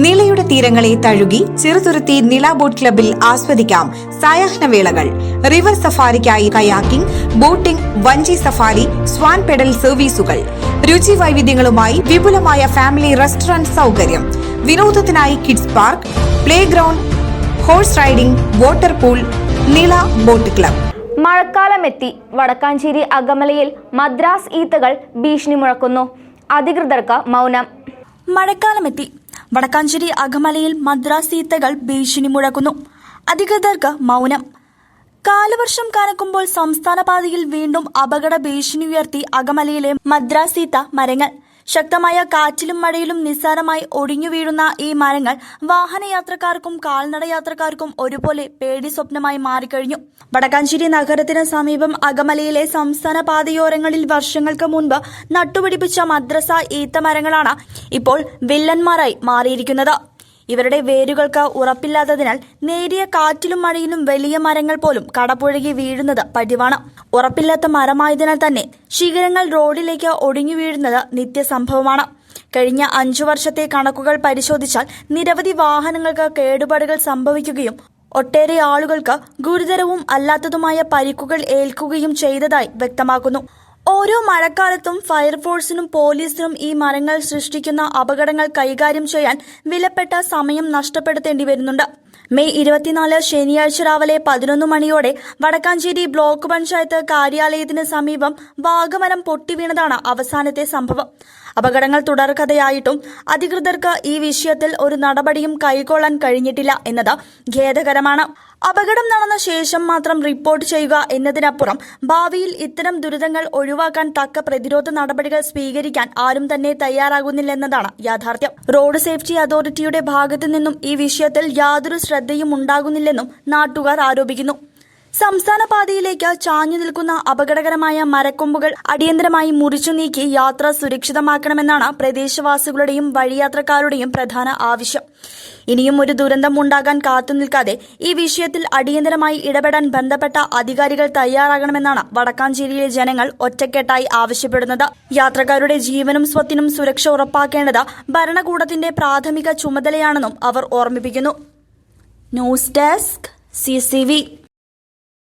നിളയുടെ തീരങ്ങളെ തഴുകി ചെറുതുരുത്തി നില ബോട്ട് ക്ലബിൽ ആസ്വദിക്കാം സായാഹ്നവേളകൾ റിവർ സഫാരിക്കായി കയാക്കിംഗ് ബോട്ടിംഗ് വഞ്ചി സഫാരി സ്വാൻ പെഡൽ സർവീസുകൾ. രുചി വൈവിധ്യങ്ങളുമായി വിപുലമായ ഫാമിലി റെസ്റ്റോറന്റ് സൗകര്യം. വിനോദത്തിനായി kids park play ground horse riding water pool Nila boat club. മഴക്കാലമെത്തി Vadakkanchery അകമലയിൽ മദ്രാസ് ഈത്തകൾ ഭീഷണി മുഴക്കുന്നു. അധികൃതർക്ക് മൗനം. മഴക്കാലമെത്തി വടക്കാഞ്ചേരി അകമലയിൽ മദ്രാസ് ഈത്തകൾ ഭീഷണി മുഴക്കുന്നു. അധികൃതർക്ക് മൗനം. കാലവർഷം കനക്കുമ്പോൾ സംസ്ഥാന പാതയിൽ വീണ്ടും അപകട ഭീഷണി ഉയർത്തി അകമലയിലെ മദ്രാസീത്ത മരങ്ങൾ. ശക്തമായ കാറ്റിലും മഴയിലും നിസ്സാരമായി ഒടിഞ്ഞു വീഴുന്ന ഈ മരങ്ങൾ വാഹനയാത്രക്കാർക്കും കാൽനട യാത്രക്കാർക്കും ഒരുപോലെ പേടി സ്വപ്നമായി മാറിക്കഴിഞ്ഞു. വടക്കാഞ്ചേരി നഗരത്തിന് സമീപം അകമലയിലെ സംസ്ഥാന പാതയോരങ്ങളിൽ വർഷങ്ങൾക്ക് മുൻപ് നട്ടുപിടിപ്പിച്ച മദ്രസ ഈത്തമരങ്ങളാണ് ഇപ്പോൾ വില്ലന്മാരായി മാറിയിരിക്കുന്നത്. ഇവരുടെ വേരുകൾക്ക് ഉറപ്പില്ലാത്തതിനാൽ നേരിയ കാറ്റിലും മഴയിലും വലിയ മരങ്ങൾ പോലും കടപുഴകി വീഴുന്നത് പതിവാണ്. ഉറപ്പില്ലാത്ത മരമായതിനാൽ തന്നെ ശിഖരങ്ങൾ റോഡിലേക്ക് ഒടുങ്ങി വീഴുന്നത് നിത്യസംഭവമാണ്. കഴിഞ്ഞ അഞ്ചു വർഷത്തെ കണക്കുകൾ പരിശോധിച്ചാൽ നിരവധി വാഹനങ്ങൾക്ക് കേടുപാടുകൾ സംഭവിക്കുകയും ഒട്ടേറെ ആളുകൾക്ക് ഗുരുതരവും അല്ലാത്തതുമായ പരിക്കുകൾ ഏൽക്കുകയും ചെയ്തതായി വ്യക്തമാക്കുന്നു. ഓരോ മഴക്കാലത്തും ഫയർഫോഴ്സിനും പോലീസിനും ഈ മരങ്ങൾ സൃഷ്ടിക്കുന്ന അപകടങ്ങൾ കൈകാര്യം ചെയ്യാൻ വിലപ്പെട്ട സമയം നഷ്ടപ്പെടുത്തേണ്ടി വരുന്നുണ്ട്. മെയ് ഇരുപത്തിനാല് ശനിയാഴ്ച രാവിലെ പതിനൊന്ന് മണിയോടെ വടക്കാഞ്ചേരി ബ്ലോക്ക് പഞ്ചായത്ത് കാര്യാലയത്തിന് സമീപം വാഗമരം പൊട്ടിവീണതാണ് അവസാനത്തെ സംഭവം. അപകടങ്ങൾ തുടർക്കഥയായിട്ടും അധികൃതർക്ക് ഈ വിഷയത്തിൽ ഒരു നടപടിയും കൈക്കൊള്ളാൻ കഴിഞ്ഞിട്ടില്ല എന്നത് ഖേദകരമാണ്. അപകടം നടന്ന ശേഷം മാത്രം റിപ്പോർട്ട് ചെയ്യുക എന്നതിനപ്പുറം ഭാവിയിൽ ഇത്തരം ദുരിതങ്ങൾ ഒഴിവാക്കാൻ തക്ക പ്രതിരോധ നടപടികൾ സ്വീകരിക്കാൻ ആരും തന്നെ തയ്യാറാകുന്നില്ലെന്നതാണ് യാഥാർത്ഥ്യം. റോഡ് സേഫ്റ്റി അതോറിറ്റിയുടെ ഭാഗത്തു നിന്നും ഈ വിഷയത്തിൽ യാതൊരു ശ്രദ്ധയും ഉണ്ടാകുന്നില്ലെന്നും നാട്ടുകാർ ആരോപിക്കുന്നു. സംസ്ഥാന പാതയിലേക്ക് ചാഞ്ഞു നിൽക്കുന്ന അപകടകരമായ മരക്കൊമ്പുകൾ അടിയന്തരമായി മുറിച്ചു നീക്കി യാത്ര സുരക്ഷിതമാക്കണമെന്നാണ് പ്രദേശവാസികളുടെയും വഴിയാത്രക്കാരുടെയും പ്രധാന ആവശ്യം. ഇനിയും ഒരു ദുരന്തം ഉണ്ടാകാൻ കാത്തുനിൽക്കാതെ ഈ വിഷയത്തിൽ അടിയന്തരമായി ഇടപെടാൻ ബന്ധപ്പെട്ട അധികാരികൾ തയ്യാറാകണമെന്നാണ് വടക്കാഞ്ചേരിയിലെ ജനങ്ങൾ ഒറ്റക്കെട്ടായി ആവശ്യപ്പെടുന്നത്. യാത്രക്കാരുടെ ജീവനും സ്വത്തിനും സുരക്ഷ ഉറപ്പാക്കേണ്ടത് ഭരണകൂടത്തിന്റെ പ്രാഥമിക ചുമതലയാണെന്നും അവർ ഓർമ്മിപ്പിക്കുന്നു. News desk C